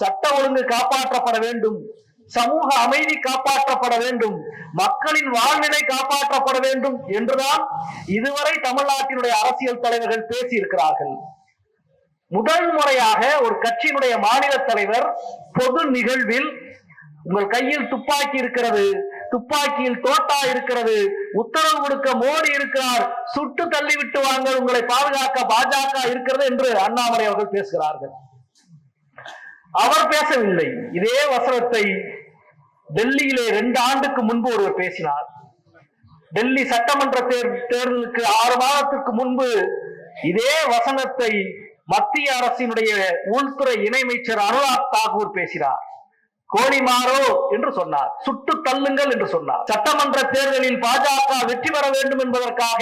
சட்ட ஒழுங்கு காப்பாற்றப்பட வேண்டும். சமூக அமைதி காப்பாற்றப்பட வேண்டும். மக்களின் வாழ்நிலை காப்பாற்றப்பட வேண்டும் என்றுதான் இதுவரை தமிழ்நாட்டினுடைய அரசியல் தலைவர்கள் பேசியிருக்கிறார்கள். முதல் முறையாக ஒரு கட்சியினுடைய மாநில தலைவர் பொது நிகழ்வில் உங்கள் கையில் துப்பாக்கி இருக்கிறது துப்பாக்கியில் தோட்டா இருக்கிறது உத்தரவு கொடுக்க மோடி இருக்கிறார் சுட்டு தள்ளிவிட்டு வாங்க உங்களை பாதுகாக்க பாஜக இருக்கிறது என்று அண்ணாமலை அவர்கள் பேசுகிறார்கள். அவர் பேசவில்லை. இதே வசனத்தை டெல்லியிலே ரெண்டு ஆண்டுக்கு முன்பு ஒருவர் பேசினார். டெல்லி சட்டமன்ற தேர் தேர்தலுக்கு ஆறு மாதத்துக்கு முன்பு இதே வசனத்தை மத்திய அரசினுடைய உள்துறை இணையமைச்சர் அனுராக் தாகூர் பேசினார். கோழிமாரோ என்று சொன்னார். சுட்டு தள்ளுங்கள் என்று சொன்னார். சட்டமன்ற தேர்தலில் பாஜக வெற்றி பெற வேண்டும் என்பதற்காக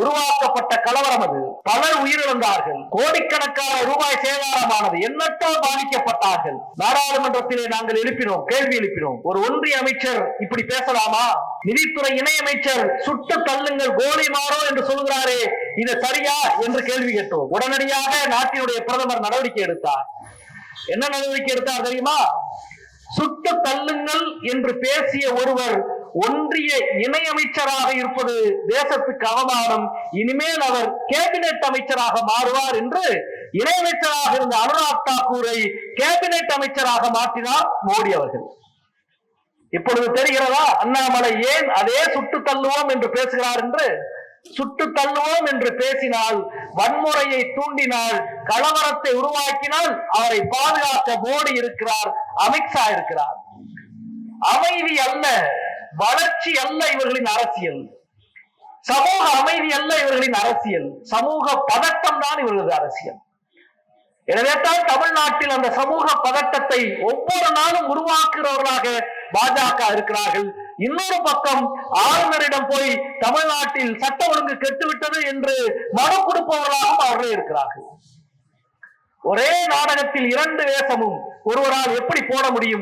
உருவாக்கப்பட்ட கலவரம் அது. பலர் உயிரிழந்தார்கள். கோடிக்கணக்கான ரூபாய் சேதாரமானது எண்ணற்றோர் பாதிக்கப்பட்டார்கள்? நாடாளுமன்றத்திலே நாங்கள் எழுப்பினோம் கேள்வி எழுப்பினோம். ஒரு ஒன்றிய அமைச்சர் இப்படி பேசலாமா? நிதித்துறை இணையமைச்சர் சுட்டு தள்ளுங்கள் கோலிமாரோ என்று சொல்கிறாரே இது சரியா என்று கேள்வி கேட்டோம். உடனடியாக நாட்டினுடைய பிரதமர் நடவடிக்கை எடுத்தார். என்ன நடவடிக்கை எடுத்தார் தெரியுமா? சுட்டு தள்ளுங்கள் என்று பேசிய ஒருவர் ஒன்றிய இணையமைச்சராக இருப்பது தேசத்துக்கு அவமானம். இனிமேல் அவர் கேபினெட் அமைச்சராக மாறுவார் என்று இணையமைச்சராக இருந்த அனுராக் தாக்கூரை கேபினெட் அமைச்சராக மாற்றினார் மோடி அவர்கள். இப்பொழுது தெரிகிறதா? அண்ணாமலை ஏன் அதே சுட்டு தள்ளுவோம் என்று பேசுகிறார் என்று? சுட்டு தள்ளுவோம் என்று பேசினால் வன்முறையை தூண்டினால் கலவரத்தை உருவாக்கினால் அவரை பாதுகாக்க மோடி இருக்கிறார் அமித்ஷா இருக்கிறார். அமைதி அல்ல வளர்ச்சி அல்ல இவர்களின் அரசியல். சமூக அமைதி அல்ல இவர்களின் அரசியல். சமூக பதட்டம் தான் இவர்களது அரசியல். எனவே தான் தமிழ்நாட்டில் அந்த சமூக பதட்டத்தை ஒவ்வொரு நாளும் உருவாக்குகிறவர்களாக பாஜக இருக்கிறார்கள். இன்னொரு பக்கம் ஆளுநரிடம் போய் தமிழ்நாட்டில் சட்ட ஒழுங்கு கெட்டுவிட்டது என்று மனு கொடுப்பவர்களாகவும் அவர்களே இருக்கிறார்கள். ஒரே நாடகத்தில் இரண்டு வேஷமும் ஒருவரால் எப்படி போட முடியும்?